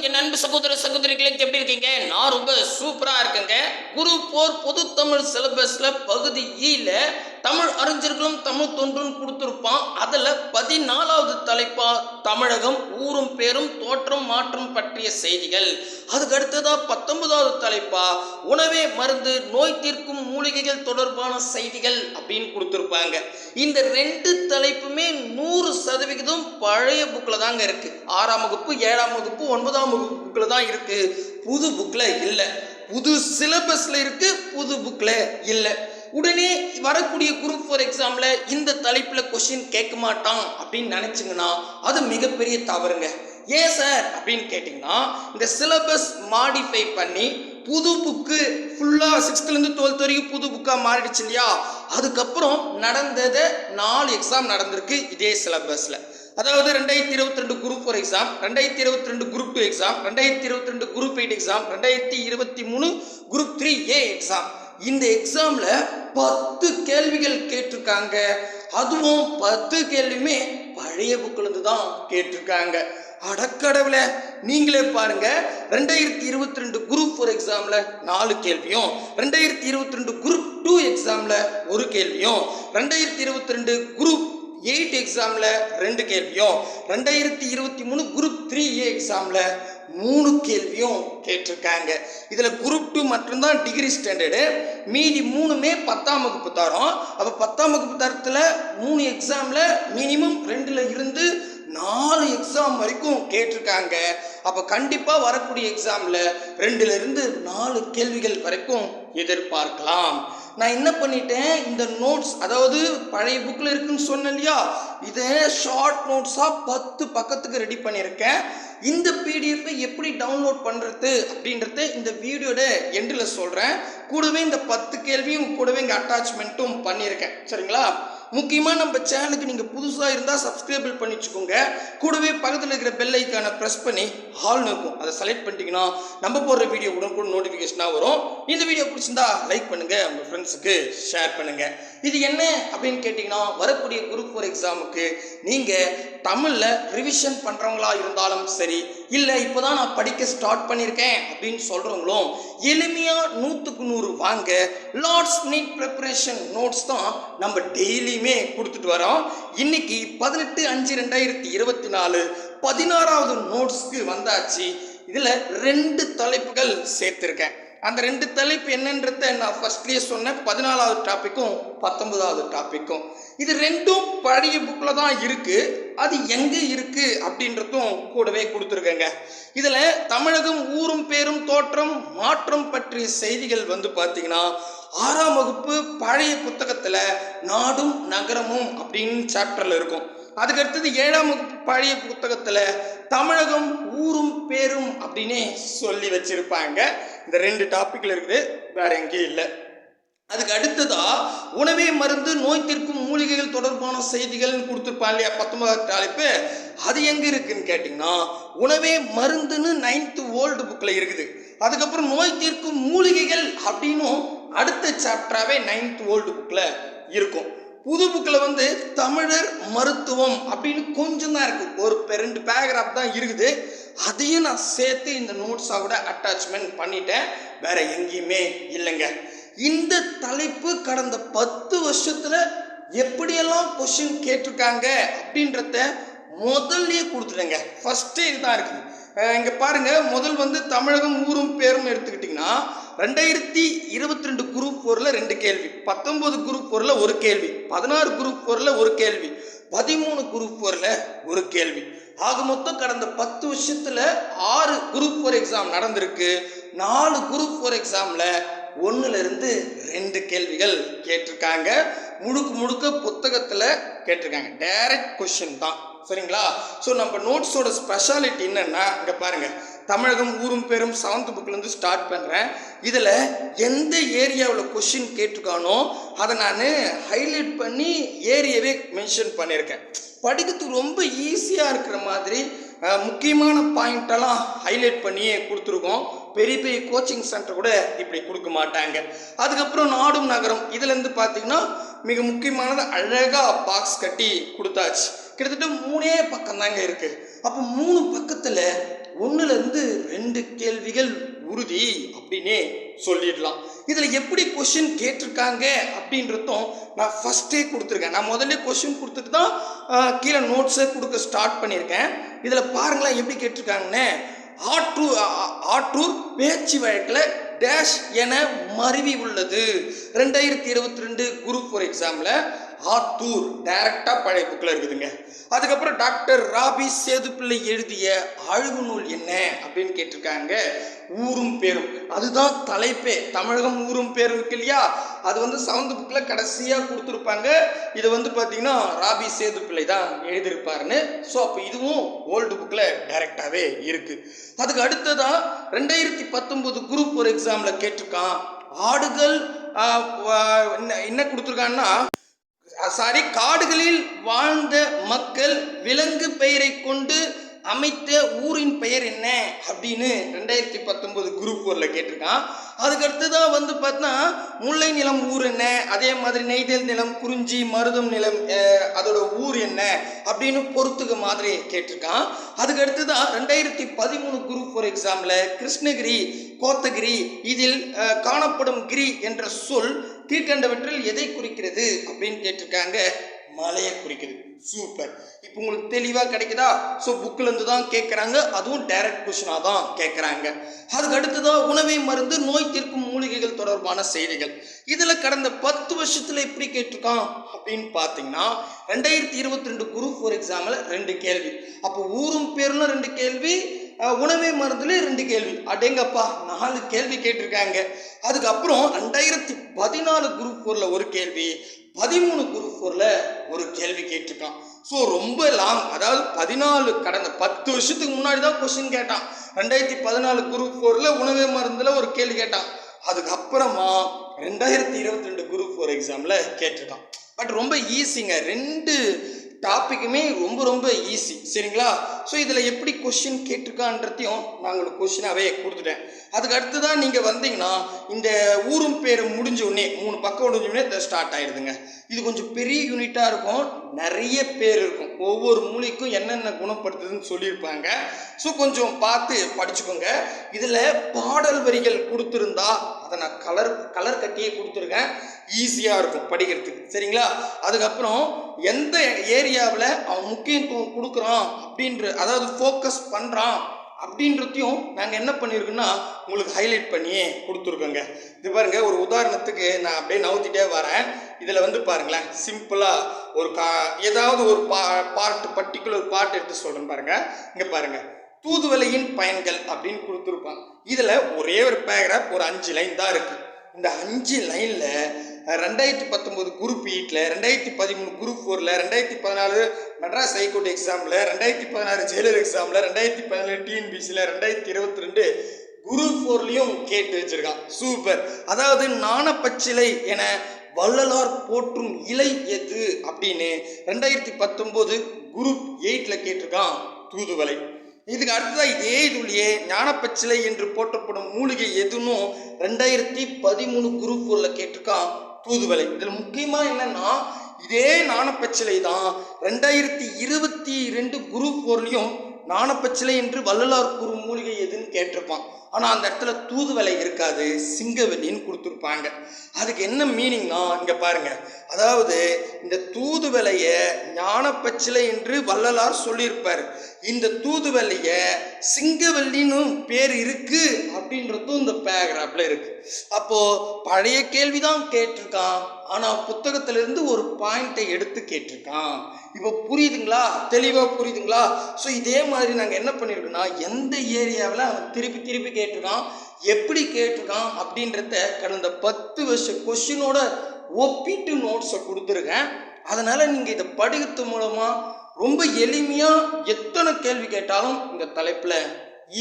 என் அன்பு சகோதர சகோதரிகளே எப்படி இருக்கீங்க? நான் ரொம்ப சூப்பரா இருக்கேங்க. குரு போர் பொது தமிழ் சிலபஸ்ல பகுதி e ஈல தமிழ் அறிஞர்களும் தமிழ் தொன்றும் கொடுத்துருப்பான். அதில் பதினாலாவது தலைப்பா தமிழகம் ஊரும் பேரும் தோற்றம் மாற்றம் பற்றிய செய்திகள். அதுக்கு அடுத்ததா பத்தொன்பதாவது தலைப்பா உணவே மருந்து நோய் தீர்க்கும் மூலிகைகள் தொடர்பான செய்திகள் அப்படின்னு கொடுத்துருப்பாங்க. இந்த ரெண்டு தலைப்புமே நூறு சதவிகிதம் பழைய புக்கில் தாங்க இருக்கு. ஆறாம் வகுப்பு ஏழாம் வகுப்பு ஒன்பதாம் வகுப்பு புக்கில் தான் இருக்கு. புது புக்கில் இல்லை. புது சிலபஸில் இருக்கு புது புக்கில் இல்லை. உடனே வரக்கூடிய குரூப் ஃபோர் எக்ஸாமில் இந்த தலைப்பில் கொஷின் கேட்க மாட்டான் அப்படின்னு நினச்சிங்கன்னா அது மிகப்பெரிய தவறுங்க. ஏன் சார் அப்படின்னு கேட்டிங்கன்னா இந்த சிலபஸ் மாடிஃபை பண்ணி புது புக்கு ஃபுல்லாக சிக்ஸ்த்துலேருந்து டுவெல்த் வரைக்கும் புது புக்காக மாறிடுச்சு இல்லையா? அதுக்கப்புறம் நடந்ததை நாலு எக்ஸாம் நடந்திருக்கு இதே சிலபஸில் அதாவது ரெண்டாயிரத்தி இருபத்தி ரெண்டு குரூப் ஃபோர் எக்ஸாம் ரெண்டாயிரத்தி இருபத்தி ரெண்டு குரூப் டூ எக்ஸாம் ரெண்டாயிரத்தி இருபத்தி ரெண்டு குரூப் எயிட் எக்ஸாம் ரெண்டாயிரத்தி இருபத்தி மூணு குரூப் த்ரீ ஏ எக்ஸாம் இந்த எக்ஸாமில் பத்து கேள்விகள் கேட்டிருக்காங்க. அதுவும் பத்து கேள்வியுமே பழைய புக்கில் இருந்து தான் கேட்டிருக்காங்க. அடக்கடவுல நீங்களே பாருங்க. ரெண்டாயிரத்தி இருபத்தி ரெண்டு குரூப் ஃபோர் எக்ஸாம்ல நாலு கேள்வியும் ரெண்டாயிரத்தி இருபத்தி ரெண்டு குரூப் டூ எக்ஸாம்ல ஒரு கேள்வியும் ரெண்டாயிரத்தி இருபத்தி ரெண்டு குரூப் எயிட் எக்ஸாமில் ரெண்டு கேள்வியும் ரெண்டாயிரத்தி இருபத்தி மூணு குரூப் த்ரீ ஏ எக்ஸாமில் மூணு கேள்வியும் கேட்டிருக்காங்க. இதில் குரூப் டூ மட்டும்தான் டிகிரி ஸ்டாண்டர்டு மீதி மூணுமே பத்தாம் வகுப்பு தரம். அப்போ பத்தாம் வகுப்பு தரத்தில் மூணு எக்ஸாமில் மினிமம் ரெண்டில் இருந்து நாலு எக்ஸாம் வரைக்கும் கேட்டிருக்காங்க. அப்போ கண்டிப்பாக வரக்கூடிய எக்ஸாமில் ரெண்டுலேருந்து நாலு கேள்விகள் வரைக்கும் எதிர்பார்க்கலாம். நான் என்ன பண்ணிட்டேன்? இந்த நோட்ஸ் அதாவது பழைய புக்கில் இருக்குன்னு சொன்னேன் இல்லையா? இதை ஷார்ட் நோட்ஸாக பத்து பக்கத்துக்கு ரெடி பண்ணியிருக்கேன். இந்த பிடிஎஃப்பை எப்படி டவுன்லோட் பண்ணுறது அப்படின்றத இந்த வீடியோட எண்டில் சொல்கிறேன் கூடவே இந்த பத்து கேள்வியும் கூடவே இங்கே அட்டாச்மெண்ட்டும் பண்ணியிருக்கேன். சரிங்களா? முக்கியமாக நம்ம சேனலுக்கு நீங்கள் புதுசாக இருந்தால் சப்ஸ்கிரைபிள் பண்ணி வச்சுக்கோங்க. கூடவே பக்கத்தில் இருக்கிற பெல் ஐக்கானை ப்ரெஸ் பண்ணி ஹால்னு இருக்கும் அதை செலக்ட் பண்ணிட்டீங்கன்னா நம்ம போடுற வீடியோ உடனுக்குடன் நோட்டிஃபிகேஷனாக வரும். இந்த வீடியோ பிடிச்சிருந்தா லைக் பண்ணுங்கள் உங்கள் ஃப்ரெண்ட்ஸுக்கு ஷேர் பண்ணுங்கள் இது என்ன அப்படின்னு கேட்டிங்கன்னா வரக்கூடிய குரூப் ஃபோர் எக்ஸாமுக்கு நீங்கள் தமிழில் ரிவிஷன் பண்ணுறவங்களா இருந்தாலும் சரி இல்லை இப்போ தான் நான் படிக்க ஸ்டார்ட் பண்ணியிருக்கேன் அப்படின்னு சொல்கிறவங்களும் எளிமையாக நூற்றுக்கு நூறு வாங்க லார்ட்ஸ் நீட் ப்ரிப்பரேஷன் நோட்ஸ் தான் நம்ம டெய்லியுமே கொடுத்துட்டு வரோம். இன்னைக்கு பதினெட்டு அஞ்சு ரெண்டாயிரத்தி இருபத்தி நாலு பதினாறாவது நோட்ஸ்க்கு வந்தாச்சு. இதில் ரெண்டு தலைப்புகள் சேர்த்துருக்கேன். அந்த ரெண்டு தலைப்பு என்னன்றத நான் ஃபர்ஸ்ட்லேயே சொன்னேன். பதினாலாவது டாப்பிக்கும் பத்தொன்பதாவது டாப்பிக்கும் இது ரெண்டும் பழைய புக்கில் தான் இருக்குது அது எங்கே இருக்குது அப்படின்றதும் கூடவே கொடுத்துருக்கேங்க. இதில் தமிழகம் ஊரும் பேரும் தோற்றம் மாற்றம் பற்றிய செய்திகள் வந்து பார்த்தீங்கன்னா ஆறாம் வகுப்பு பழைய புத்தகத்தில் நாடும் நகரமும் அப்படின்னு சாப்டரில் இருக்கும். அதுக்கு அடுத்தது ஏழாம் வகுப்பு பழைய புத்தகத்தில் தமிழகம் ஊரும் பேரும் அப்படின்னே சொல்லி வச்சுருப்பாங்க. இந்த ரெண்டு டாப்பிக்கில் இருக்குது. வேற எங்கேயும் இல்லை. அதுக்கு அடுத்ததா உணவே மருந்து நோய் தீர்க்கும் மூலிகைகள் தொடர்பான செய்திகள்னு கொடுத்துருப்பான் இல்லையா பத்தொன்பதாவது தலைப்பு. அது எங்கே இருக்குன்னு கேட்டிங்கன்னா உணவே மருந்துன்னு நைன்த்து ஓல்டு புக்கில் இருக்குது. அதுக்கப்புறம் நோய் தீர்க்கும் மூலிகைகள் அப்படின்னும் அடுத்த சாப்டராகவே நைன்த் ஓல்டு புக்கில் இருக்கும். புது புக்கில் வந்து தமிழர் மருத்துவம் அப்படின்னு கொஞ்சம் தான் இருக்குது ஒரு ரெண்டு பேராகிராஃப் தான் இருக்குது. அதையும் நான் சேர்த்து இந்த நோட்ஸாவோட அட்டாச்மெண்ட் பண்ணிட்டேன். வேற எங்கேயுமே இல்லைங்க. இந்த தலைப்பு கடந்த பத்து வருஷத்துல எப்படியெல்லாம் கொஷின் கேட்டிருக்காங்க அப்படின்றத முதல்லயே கொடுத்துட்டேங்க. ஃபர்ஸ்டே இதுதான் இருக்குது இங்கே இங்க பாருங்க. முதல் வந்து தமிழகம் ஊரும் பேரும் எடுத்துக்கிட்டிங்கன்னா ரெண்டாயிரத்தி இருபத்தி ரெண்டு குரூப் ஃபோரில் ரெண்டு கேள்வி பத்தொன்பது குரூப் ஃபோரில் ஒரு கேள்வி பதினாறு குரூப் ஃபோரில் ஒரு கேள்வி பதிமூணு குரூப் ஃபோரில் ஒரு கேள்வி. ஆக மொத்தம் கடந்த பத்து வருஷத்தில் ஆறு குரூப் ஃபோர் எக்ஸாம் நடந்திருக்கு. நாலு குரூப் ஃபோர் எக்ஸாமில் ஒன்றுலேருந்து ரெண்டு கேள்விகள் கேட்டிருக்காங்க. முழுக்க முழுக்க புத்தகத்தில் கேட்டிருக்காங்க. டைரக்ட் கொஷின் தான். சரிங்களா? ஸோ நம்ம நோட்ஸோட ஸ்பெஷாலிட்டி என்னென்னா இங்கே பாருங்கள் தமிழகம் ஊரும் பேரும் செவன்த் புக்லேருந்து ஸ்டார்ட் பண்ணுறேன் இதில் எந்த ஏரியாவில் கொஷின் கேட்டிருக்கானோ அதை நான் ஹைலைட் பண்ணி ஏரியாவே மென்ஷன் பண்ணியிருக்கேன். படிக்கிறதுக்கு ரொம்ப ஈஸியாக இருக்கிற மாதிரி முக்கியமான பாயிண்டெல்லாம் ஹைலைட் பண்ணியே கொடுத்துருக்கோம். பெரிய பெரிய கோச்சிங் சென்டர் கூட இப்படி கொடுக்க மாட்டாங்க. அதுக்கப்புறம் நாடும் நகரம். இதுலேருந்து பார்த்தீங்கன்னா மிக முக்கியமானது அழகாக பாக்ஸ் கட்டி கொடுத்தாச்சு. கிட்டத்தட்ட மூணே பக்கம் தாங்க இருக்குது அப்போ மூணு பக்கத்தில் ஒன்றுலேருந்து ரெண்டு கேள்விகள் உறுதி அப்படின்னே சொல்லிடலாம். இதில் எப்படி கொஷின் கேட்டிருக்காங்க அப்படின்றதும் நான் ஃபஸ்ட்டே கொடுத்துருக்கேன். நான் முதல்ல கொஷின் கொடுத்துட்டு தான் கீழே நோட்ஸை கொடுக்க ஸ்டார்ட் பண்ணியிருக்கேன். இதில் பாருங்களேன் எப்படி கேட்டிருக்காங்கன்னு. ஆற்றூர் ஆற்றூர் பேச்சு வழக்கில் டேஷ் என மருவி உள்ளது. ரெண்டாயிரத்தி இருபத்தி ரெண்டு குரூப் ஃபோர் எக்ஸாமில் ஆத்தூர் டைரக்டாக பழைய புக்கில் இருக்குதுங்க. அதுக்கப்புறம் டாக்டர் ராபி சேதுப்பிள்ளை எழுதிய அழுகு நூல் என்ன அப்படின்னு கேட்டிருக்காங்க. ஊரும் பேரும். அதுதான் தலைப்பே. தமிழகம் ஊரும் பேரும் இருக்கு இல்லையா? அது வந்து செவன்த் புக்கில் கடைசியாக கொடுத்துருப்பாங்க. இது வந்து பார்த்தீங்கன்னா ராபி சேதுப்பிள்ளை தான் எழுதியிருப்பாருன்னு. ஸோ அப்போ இதுவும் ஓல்டு புக்கில் டைரெக்டாகவே இருக்குது அதுக்கு அடுத்ததாக ரெண்டாயிரத்தி பத்தொம்போது குரூப் ஒரு எக்ஸாமில் கேட்டிருக்கான். ஆடுகள் என்ன- என்ன கொடுத்துருக்கான்னா சாரி காடுகளில் வாழ்ந்த மக்கள் விலங்கு பெயரை கொண்டு அமைத்த ஊரின் பெயர் என்ன? அப்படின்னு ரெண்டாயிரத்தி பத்தொன்பது குரூப் ஃபோரில் கேட்டிருக்கான். அதுக்கடுத்து தான் வந்து பார்த்தா முல்லை நிலம் ஊர் என்ன? அதே மாதிரி நெய்தல் நிலம் குறிஞ்சி மருதம் நிலம் அதோட ஊர் என்ன? அப்படின்னு பொறுத்துக்கு மாதிரி கேட்டிருக்கான். அதுக்கடுத்து தான் ரெண்டாயிரத்தி பதிமூணு குரூப் ஃபோர் எக்ஸாமில் கிருஷ்ணகிரி கோத்தகிரி இதில் காணப்படும் கிரி என்ற சொல் கீழ்கண்டவற்றில் எதை குறிக்கிறது அப்படின்னு கேட்டிருக்காங்க. மலையை குறிக்குது. சூப்பர் இப்போ உங்களுக்கு தெளிவாக கிடைக்குதா? ஸோ புக்கிலேருந்து தான் கேட்குறாங்க அதுவும் டைரக்ட் கொஷினாக தான் கேட்குறாங்க அதுக்கு அடுத்ததாக உணவை மருந்து நோய் தீர்க்கும் மூலிகைகள் தொடர்பான செய்திகள். இதில் கடந்த பத்து வருஷத்தில் எப்படி கேட்டிருக்கான்? அப்படின்னு பார்த்தீங்கன்னா ரெண்டாயிரத்தி இருபத்தி ரெண்டு குரூப் ஃபோர் எக்ஸாமில் ரெண்டு கேள்வி. அப்போ ஊரும் பேர்ல ரெண்டு கேள்வி உணவே மருந்துல ரெண்டு கேள்வி. அடேங்கப்பா நாலு கேள்வி கேட்டிருக்காங்க. அதுக்கப்புறம் ரெண்டாயிரத்தி பதினாலு குரூப் ஃபோரில் ஒரு கேள்வி பதிமூணு குரூப் ஃபோரில் ஒரு கேள்வி கேட்டிருக்கான். ஸோ ரொம்ப லாங் அதாவது பதினாலு கடந்த பத்து வருஷத்துக்கு முன்னாடி தான் கொஸ்டின் கேட்டான். ரெண்டாயிரத்தி பதினாலு குரூப் ஃபோரில் உணவே மருந்தில் ஒரு கேள்வி கேட்டான். அதுக்கப்புறமா ரெண்டாயிரத்தி இருபத்தி ரெண்டு குரூப் ஃபோர் எக்ஸாமில் கேட்டிருக்கான். பட் ரொம்ப ஈஸிங்க ரெண்டு டாப்பிக்குமே ரொம்ப ரொம்ப ஈஸி சரிங்களா? ஸோ இதில் எப்படி கொஷின் கேட்டிருக்கான்றதையும் நான் உங்களுக்கு கொஷினாகவே கொடுத்துட்டேன். அதுக்கு அடுத்ததான் நீங்கள் வந்தீங்கன்னா இந்த ஊரும் பேர் முடிஞ்ச உடனே மூணு பக்கம் முடிஞ்ச உடனே இதை ஸ்டார்ட் ஆயிடுதுங்க. இது கொஞ்சம் பெரிய யூனிட்டாக இருக்கும். நிறைய பேர் இருக்கும். ஒவ்வொரு மூலிக்கும் என்னென்ன குணப்படுத்துதுன்னு சொல்லியிருப்பாங்க. ஸோ கொஞ்சம் பார்த்து படிச்சுக்கோங்க. இதில் பாடல் வரிகள் கொடுத்துருந்தா அதை நான் கலர் கலர் கட்டியே கொடுத்துருக்கேன். ஈஸியாக இருக்கும் படிக்கிறதுக்கு. சரிங்களா? அதுக்கப்புறம் எந்த ஏரியாவில் அவன் முக்கியத்துவம் கொடுக்குறான் அப்படின்ற அதாவது ஃபோக்கஸ் பண்ணுறான் அப்படின்றதையும் நாங்கள் என்ன பண்ணியிருக்கோன்னா உங்களுக்கு ஹைலைட் பண்ணியே கொடுத்துருக்கோங்க. இது பாருங்கள் ஒரு உதாரணத்துக்கு நான் அப்படியே நவுத்திட்டே வரேன். இதில் வந்து பாருங்களேன் சிம்பிளாக ஒரு கா ஏதாவது ஒரு பா பாட்டு பர்டிகுலர் பாட்டு எடுத்து சொல்கிறேன் பாருங்கள் இங்கே பாருங்கள் தூதுவலையின் பயன்கள் அப்படின்னு கொடுத்துருப்பான். இதில் ஒரே ஒரு பேராகிராஃப் ஒரு அஞ்சு லைன் தான் இருக்குது இந்த அஞ்சு லைனில் ரெண்டாயிரத்தி பத்தொம்போது குரூப் எயிட்டில் e ரெண்டாயிரத்தி பதிமூணு குரூப் ஃபோரில் ரெண்டாயிரத்தி பதினாலு மெட்ராஸ் ஹைகோர்ட் எக்ஸாமில் ரெண்டாயிரத்தி பதினாறு ஜெயிலர் எக்ஸாமில் ரெண்டாயிரத்தி பதினேழு டிஎன்பிசியில் ரெண்டாயிரத்தி இருபத்தி ரெண்டு குரூப் ஃபோர்லேயும் கேட்டு வச்சுருக்கான். சூப்பர் அதாவது நாணப்பச்சிலை என வள்ளலார் போற்றும் இலை எது அப்படின்னு ரெண்டாயிரத்தி பத்தொம்போது குரூப் எயிட்டில் கேட்டிருக்கான் தூதுவலை இதுக்கு அடுத்ததாக இதே இதுலேயே ஞானப்பச்சிலை என்று போற்றப்படும் மூலிகை எதுன்னு ரெண்டாயிரத்தி பதிமூணு குரூப் ஃபோரில் கேட்டிருக்கான் தூதுவலை இதில் முக்கியமாக என்னன்னா இதே நாணப்பச்சிலை தான் ரெண்டாயிரத்தி இருபத்தி ரெண்டு குரு போர்லையும் நாணப்பச்சிலை என்று வள்ளலார் குரு மூலிகை எதுன்னு கேட்டிருப்பான். ஆனால் அந்த இடத்துல தூதுவலை இருக்காது சிங்கவெளின்னு கொடுத்துருப்பாங்க. அதுக்கு என்ன மீனிங்னா இங்கே பாருங்கள் அதாவது இந்த தூதுவலையை ஞானப்பச்சிலை என்று வள்ளலார் சொல்லியிருப்பார். இந்த தூதுவளையை சிங்கவல்லின்னு பேர் இருக்கு அப்படின்றதும் இந்த பேராகிராஃபில் இருக்கு. அப்போ பழைய கேள்விதான் கேட்டிருக்கான். ஆனால் புத்தகத்திலிருந்து ஒரு பாயிண்ட்டை எடுத்து கேட்டிருக்கான். இப்போ புரியுதுங்களா? தெளிவாக புரியுதுங்களா? ஸோ இதே மாதிரி நாங்கள் என்ன பண்ணியிருக்கோம்னா எந்த ஏரியாவில் அவன் திருப்பி திருப்பி கேட்டிருக்கான்? எப்படி கேட்டிருக்கான் அப்படின்றத கடந்த பத்து வருஷ கொஷினோட ஒப்பிட்டு நோட்ஸை கொடுத்துருக்கேன். அதனால் நீங்கள் இதை படிக்கிறது மூலமாக ரொம்ப எளிமையாக எத்தனை கேள்வி கேட்டாலும் இந்த தலைப்பில்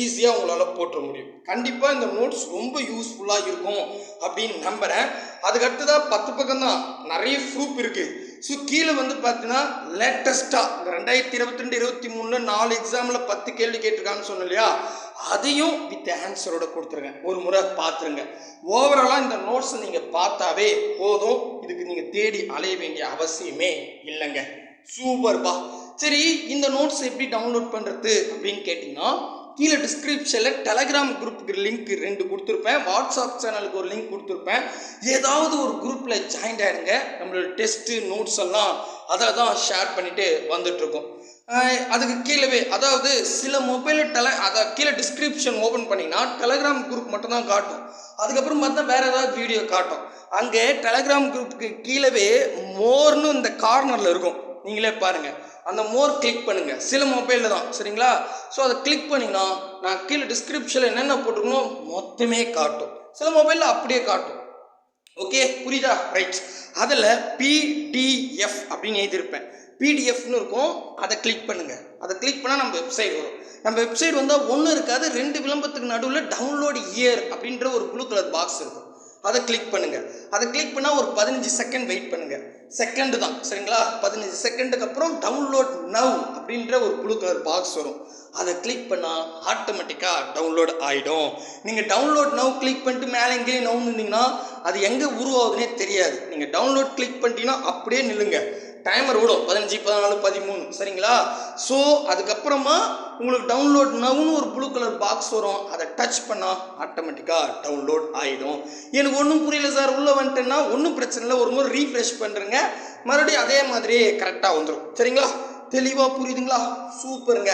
ஈஸியாக உங்களால் போட்டுற முடியும். கண்டிப்பாக இந்த நோட்ஸ் ரொம்ப யூஸ்ஃபுல்லாக இருக்கும் அப்படின்னு நம்புகிறேன் அதுக்கடுத்ததாக பத்து பக்கம் தான் நிறைய ப்ரூஃப் இருக்குது ஸோ கீழே வந்து பார்த்தீங்கன்னா லேட்டஸ்ட்டாக இந்த ரெண்டாயிரத்தி இருபத்தி ரெண்டு இருபத்தி மூணில் நாலு எக்ஸாமில் பத்து கேள்வி கேட்டிருக்காங்கன்னு சொன்னேன் இல்லையா? அதையும் வித் ஆன்சரோட கொடுத்துருங்க. ஒரு முறை பார்த்துருங்க. ஓவராலாக இந்த நோட்ஸை நீங்கள் பார்த்தாவே போதும். இதுக்கு நீங்கள் தேடி அலைய வேண்டிய அவசியமே இல்லைங்க. சூப்பர்பா சரி இந்த நோட்ஸ் எப்படி டவுன்லோட் பண்ணுறது அப்படின்னு கேட்டிங்கன்னா கீழே டிஸ்கிரிப்ஷனில் டெலகிராம் குரூப்புக்கு லிங்க் ரெண்டு கொடுத்துருப்பேன். வாட்ஸ்அப் சேனலுக்கு ஒரு லிங்க் கொடுத்துருப்பேன். ஏதாவது ஒரு குரூப்பில் ஜாயின் ஆகிடுங்க நம்மளோட டெஸ்ட்டு நோட்ஸ் எல்லாம் அதை தான் ஷேர் பண்ணிவிட்டு வந்துட்டுருக்கோம். அதுக்கு கீழவே அதாவது சில மொபைல் டெல அதை கீழே டிஸ்கிரிப்ஷன் ஓப்பன் பண்ணிங்கன்னா டெலகிராம் குரூப் மட்டும் தான் காட்டும். அதுக்கப்புறம் பார்த்தா வேற ஏதாவது வீடியோ காட்டும். அங்கே டெலகிராம் குரூப்புக்கு கீழவே மோர்னு இந்த கார்னரில் இருக்கும். நீங்களே பாருங்கள் அந்த மோர் கிளிக் பண்ணுங்கள் சில மொபைலில் தான் சரிங்களா? ஸோ அதை கிளிக் பண்ணிங்கன்னா நான் கீழே டிஸ்கிரிப்ஷனில் என்னென்ன போட்டிருக்கணும் மொத்தமே காட்டும். சில மொபைலில் அப்படியே காட்டும். ஓகே புரியுதா? ரைட் அதில் பிடிஎஃப் அப்படின்னு எழுதியிருப்பேன். பிடிஎஃப்னு இருக்கும். அதை கிளிக் பண்ணுங்கள் அதை கிளிக் பண்ணால் நம்ம வெப்சைட் வரும். நம்ம வெப்சைட் வந்தால் ஒன்றும் இருக்காது ரெண்டு விளம்பரத்துக்கு நடுவில் டவுன்லோட் இயர் அப்படின்ற ஒரு ப்ளூ கலர் பாக்ஸ் இருக்கும். அதை கிளிக் பண்ணுங்கள் அதை கிளிக் பண்ணால் ஒரு பதினஞ்சு செகண்ட் வெயிட் பண்ணுங்கள் செகண்டு தான் சரிங்களா? பதினஞ்சு செகண்டுக்கு அப்புறம் டவுன்லோட் நவ் அப்படின்ற ஒரு ப்ளூ கலர் பாக்ஸ் வரும். அதை கிளிக் பண்ணால் ஆட்டோமேட்டிக்காக டவுன்லோட் ஆகிடும் நீங்கள் டவுன்லோட் நவ் கிளிக் பண்ணிட்டு மேலே எங்கேயும் நவுன்னு இருந்தீங்கன்னா அது எங்கே உருவாகுதுன்னே தெரியாது. நீங்கள் டவுன்லோட் கிளிக் பண்ணிட்டீங்கன்னா அப்படியே நில்லுங்க. டைமர் விடும் பதினஞ்சு பதினாலு பதிமூணு சரிங்களா? ஸோ அதுக்கப்புறமா உங்களுக்கு டவுன்லோட் நவுன்னு ஒரு ப்ளூ கலர் பாக்ஸ் வரும் அதை டச் பண்ணால் ஆட்டோமேட்டிக்காக டவுன்லோட் ஆகிடும் எனக்கு ஒன்றும் புரியல சார் உள்ளே வந்துட்டேன்னா ஒன்றும் பிரச்சனை இல்லை. ஒரு முறை ரீஃப்ரெஷ் பண்ணுறேங்க மறுபடியும் அதே மாதிரியே கரெக்டாக வந்துடும் சரிங்களா? தெளிவாக புரியுதுங்களா? சூப்பருங்க.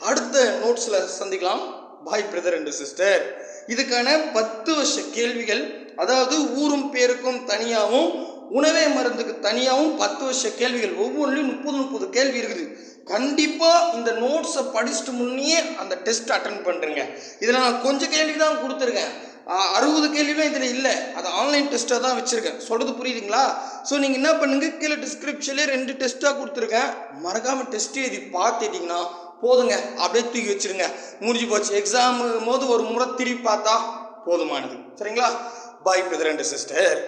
அடுத்த நோட்ஸில் சந்திக்கலாம். பாய் பிரதர் அண்ட் சிஸ்டர் இதுக்கான பத்து வருஷ கேள்விகள் அதாவது ஊரும் பேருக்கும் தனியாகவும் உணவே மருந்துக்கு தனியாகவும் பத்து வருஷ கேள்விகள். ஒவ்வொன்றிலும் முப்பது முப்பது கேள்வி இருக்குது. கண்டிப்பாக இந்த நோட்ஸை படிச்சுட்டு முன்னே அந்த டெஸ்ட் அட்டன் பண்ணுறேங்க இதில் நான் கொஞ்சம் கேள்வி தான் கொடுத்துருக்கேன். அறுபது கேள்வியும் இதில் இல்லை. அது ஆன்லைன் டெஸ்ட்டாக தான் வச்சுருக்கேன். சொல்கிறது புரியுதுங்களா? ஸோ நீங்கள் என்ன பண்ணுங்கள் கீழே டிஸ்கிரிப்ஷன்லேயே ரெண்டு டெஸ்ட்டாக கொடுத்துருக்கேன். மறக்காமல் டெஸ்ட் எழுதி பார்த்துட்டிங்கன்னா போதுங்க. அப்படியே தூக்கி வச்சிருங்க. முடிஞ்சு போச்சு. எக்ஸாம் போது ஒரு முறை திருப்பி பார்த்தா போதுமானது. சரிங்களா? பாய் பிரதர் அண்ட் சிஸ்டர்